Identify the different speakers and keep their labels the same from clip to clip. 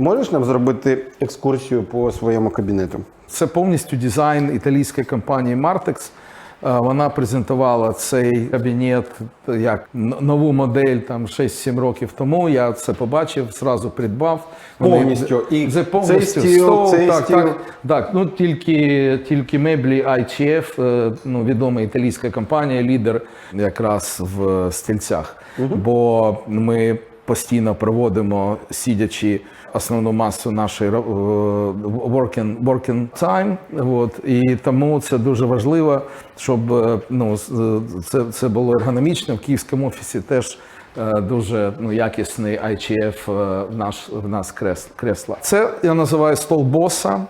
Speaker 1: Можеш нам зробити екскурсію по своєму кабінету?
Speaker 2: Це повністю дизайн італійської компанії Martex. Е, Вона презентувала цей кабінет як нову модель там 6-7 років тому. Я це побачив, зразу придбав.
Speaker 1: Повністю. І
Speaker 2: це
Speaker 1: цей
Speaker 2: повністю
Speaker 1: стіл,
Speaker 2: стол,
Speaker 1: цей
Speaker 2: так,
Speaker 1: стіл.
Speaker 2: так, так. Ну тільки, тільки меблі ICF, е, ну відома італійська компанія, лідер якраз в стільцях. Бо ми постійно проводимо сидячи основну масу нашої е, working, working time. От, і тому це дуже важливо, щоб е, ну, з- це, це було ергономічно. В київському офісі теж е, дуже ну, якісний ICF е, в, наш, в нас крес- кресла. Це я називаю стол боса.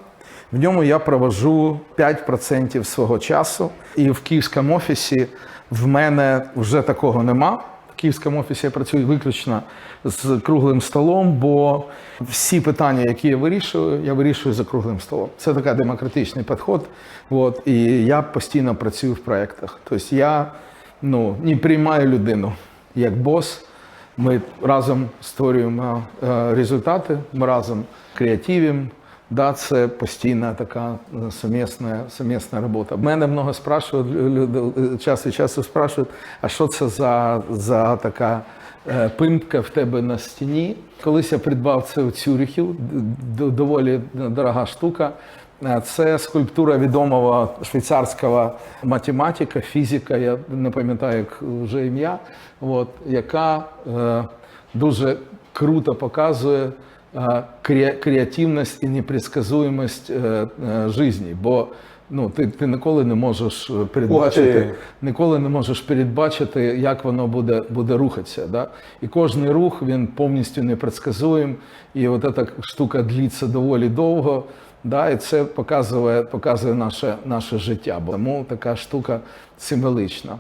Speaker 2: В ньому я провожу 5% свого часу. І в київському офісі в мене вже такого нема. Київському офісі я працюю виключно з круглим столом, бо всі питання, які я вирішую, я вирішую за круглим столом. Це такий демократичний підход. От, і я постійно працюю в проєктах. Тобто я ну, не приймаю людину як бос. Ми разом створюємо е, результати, ми разом креативимо. Да, це постійна така е, сумісна, сумісна робота. Мене много спрашують, люди е, час від часу спрашують, а що це за, за така е, пимпка в тебе на стіні? Колись я придбав це у д- доволі дорога штука. Це скульптура відомого швейцарського математика, фізика, я не пам'ятаю як вже ім'я, яка е, дуже круто показує креативність і непредсказуємість е, е, житті. Бо ну, ти, ти ніколи не можеш е, передбачити, ніколи не можеш передбачити, як воно буде, буде рухатися. Да? І кожний рух він повністю непредсказуєм, і от ця штука длиться доволі довго. Да, і це показує, показує наше, наше життя. Бо Тому така штука символічна.